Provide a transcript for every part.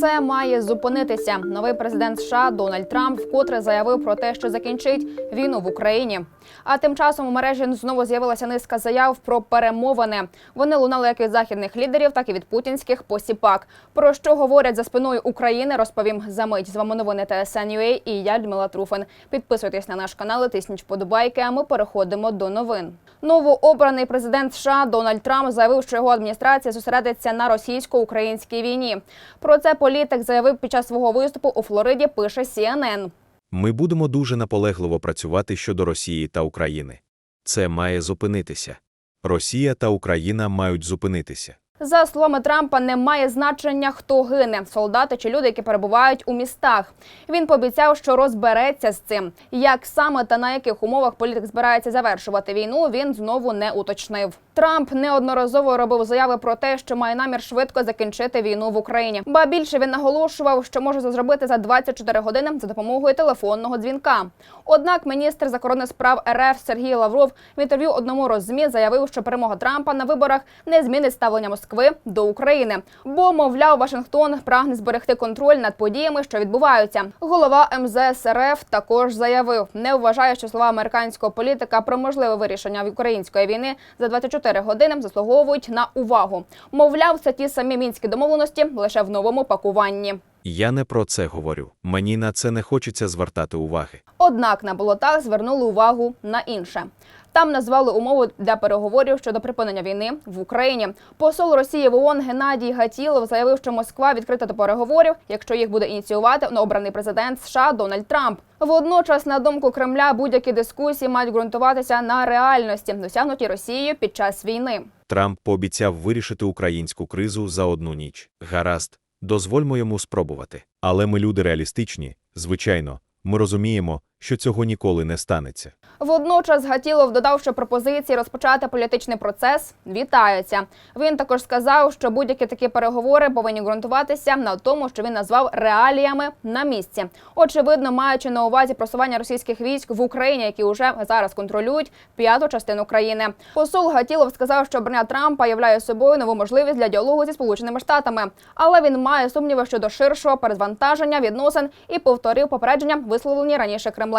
це має зупинитися. Новий президент США Дональд Трамп вкотре заявив про те, що закінчить війну в Україні. А тим часом у мережі знову з'явилася низка заяв про перемовини. Вони лунали як від західних лідерів, так і від путінських посіпак. Про що говорять за спиною України, розповім за мить. З вами новини ТСН.UA і я Людмила Труфан. Підписуйтесь на наш канал, і тисніть вподобайки. А ми переходимо до новин. Новообраний президент США Дональд Трамп заявив, що його адміністрація зосередиться на російсько-українській війні. Про це політик заявив під час свого виступу у Флориді. Пише CNN. Ми будемо дуже наполегливо працювати щодо Росії та України. Це має зупинитися. Росія та Україна мають зупинитися. За словами Трампа, не має значення, хто гине солдати чи люди, які перебувають у містах. Він пообіцяв, що розбереться з цим. Як саме та на яких умовах політик збирається завершувати війну, він знову не уточнив. Трамп неодноразово робив заяви про те, що має намір швидко закінчити війну в Україні. Ба більше він наголошував, що може це зробити за 24 години за допомогою телефонного дзвінка. Однак міністр закордонних справ РФ Сергій Лавров в інтерв'ю одному розмі заявив, що перемога Трампа на виборах не змінить ставлення Москви до України. Бо, мовляв, Вашингтон прагне зберегти контроль над подіями, що відбуваються. Голова МЗС РФ також заявив, не вважає, що слова американського політика про можливе вирішення української війни за 24 години заслуговують на увагу. Мовляв, це ті самі мінські домовленості лише в новому пакуванні. Я не про це говорю. Мені на це не хочеться звертати уваги. Однак на болотах звернули увагу на інше. Там назвали умови для переговорів щодо припинення війни в Україні. Посол Росії в ООН Геннадій Гатілов заявив, що Москва відкрита до переговорів, якщо їх буде ініціювати обраний президент США Дональд Трамп. Водночас, на думку Кремля, будь-які дискусії мають ґрунтуватися на реальності, досягнуті Росією під час війни. Трамп пообіцяв вирішити українську кризу за одну ніч. Гаразд, дозвольмо йому спробувати. Але ми люди реалістичні, звичайно, ми розуміємо, що цього ніколи не станеться. Водночас Гатілов додав, що пропозиції розпочати політичний процес вітаються. Він також сказав, що будь-які такі переговори повинні ґрунтуватися на тому, що він назвав реаліями на місці. Очевидно, маючи на увазі просування російських військ в Україні, які вже зараз контролюють п'яту частину країни. Посол Гатілов сказав, що обрання Трампа являє собою нову можливість для діалогу зі сполученими штатами, але він має сумніви щодо ширшого перезвантаження відносин і повторив попередження, висловлені раніше Кремлем.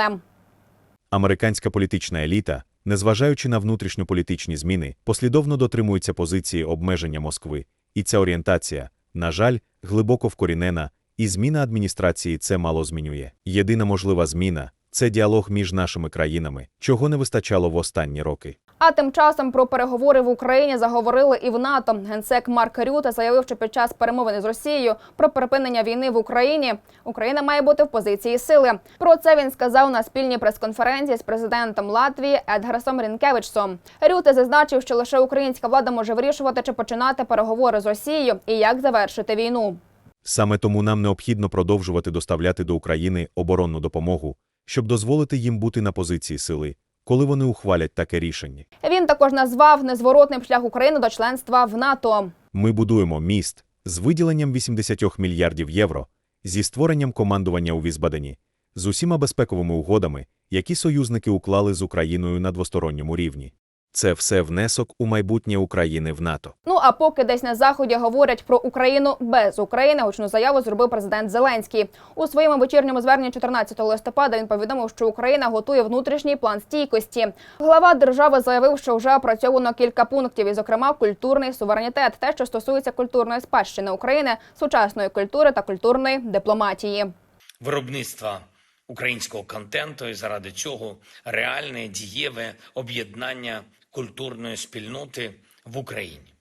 Американська політична еліта, незважаючи на внутрішньополітичні зміни, послідовно дотримується позиції обмеження Москви, і ця орієнтація, на жаль, глибоко вкорінена, і зміна адміністрації це мало змінює. Єдина можлива зміна це діалог між нашими країнами, чого не вистачало в останні роки. А тим часом про переговори в Україні заговорили і в НАТО. Генсек Марк Рюте заявив, що під час перемовин з Росією про припинення війни в Україні Україна має бути в позиції сили. Про це він сказав на спільній прес-конференції з президентом Латвії Едгарсом Рінкевичсом. Рюте зазначив, що лише українська влада може вирішувати, чи починати переговори з Росією і як завершити війну. Саме тому нам необхідно продовжувати доставляти до України оборонну допомогу, щоб дозволити їм бути на позиції сили, коли вони ухвалять таке рішення. Він також назвав незворотним шлях України до членства в НАТО. Ми будуємо міст з виділенням 80 мільярдів євро, зі створенням командування у Візбадені, з усіма безпековими угодами, які союзники уклали з Україною на двосторонньому рівні. Це все внесок у майбутнє України в НАТО. Ну а поки десь на заході говорять про Україну без України, гучну заяву зробив президент Зеленський. У своєму вечірньому зверненні 14 листопада він повідомив, що Україна готує внутрішній план стійкості. Глава держави заявив, що вже опрацьовано кілька пунктів, і, зокрема, культурний суверенітет, те, що стосується культурної спадщини України, сучасної культури та культурної дипломатії. виробництва українського контенту, і заради цього реальне дієве об'єднання культурної спільноти в Україні.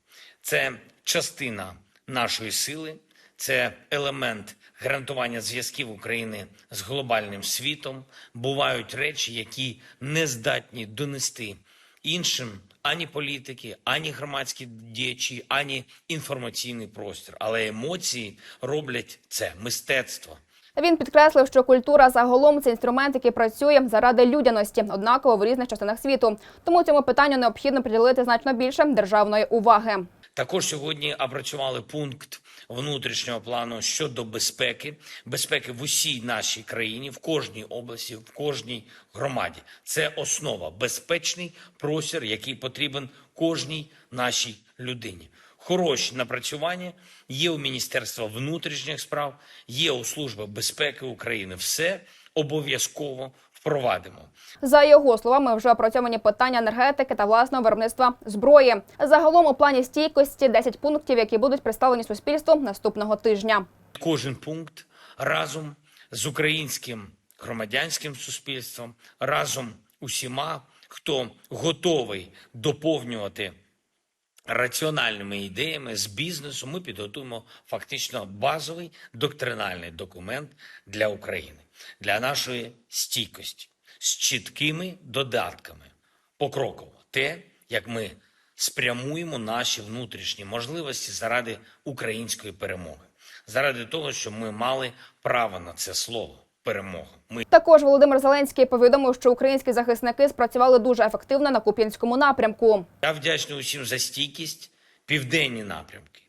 Це частина нашої сили, це елемент гарантування зв'язків України з глобальним світом. Бувають речі, які не здатні донести іншим ані політики, ані громадські діячі, ані інформаційний простір. Але емоції роблять це мистецтво. Він підкреслив, що культура загалом це інструмент, який працює заради людяності, однаково в різних частинах світу. Тому цьому питанню необхідно приділити значно більше державної уваги. Також сьогодні опрацювали пункт внутрішнього плану щодо безпеки, безпеки в усій нашій країні, в кожній області, в кожній громаді. Це основа безпечний простір, який потрібен кожній нашій людині. Хороші напрацювання є у Міністерства внутрішніх справ, є у Служби безпеки України. Все обов'язково впровадимо. За його словами, вже опрацьовані питання енергетики та власного виробництва зброї. Загалом у плані стійкості 10 пунктів, які будуть представлені суспільству наступного тижня. Кожен пункт разом з українським громадянським суспільством, разом усіма, хто готовий доповнювати раціональними ідеями з бізнесу, ми підготуємо фактично базовий доктринальний документ для України, для нашої стійкості з чіткими додатками покроково. Те, як ми спрямуємо наші внутрішні можливості заради української перемоги, заради того, щоб ми мали право на це слово перемога. Ми Також Володимир Зеленський повідомив, що українські захисники спрацювали дуже ефективно на Куп'янському напрямку. Я вдячний усім за стійкість, південні напрямки,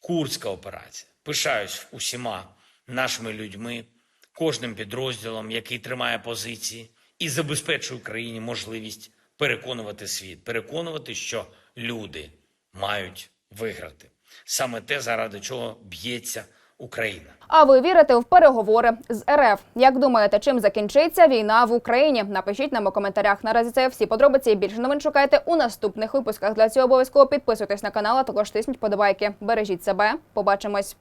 Курська операція. Пишаюсь усіма нашими людьми, кожним підрозділом, який тримає позиції і забезпечує Україні можливість переконувати світ, переконувати, що люди мають виграти. Саме те, заради чого б'ється Україна. А ви вірите в переговори з РФ? Як думаєте, чим закінчиться війна в Україні? Напишіть нам у коментарях. Наразі це всі подробиці. Більше новин шукайте у наступних випусках. Для цього обов'язково підписуйтесь на канал, а також тисніть подобайки. Бережіть себе. Побачимось.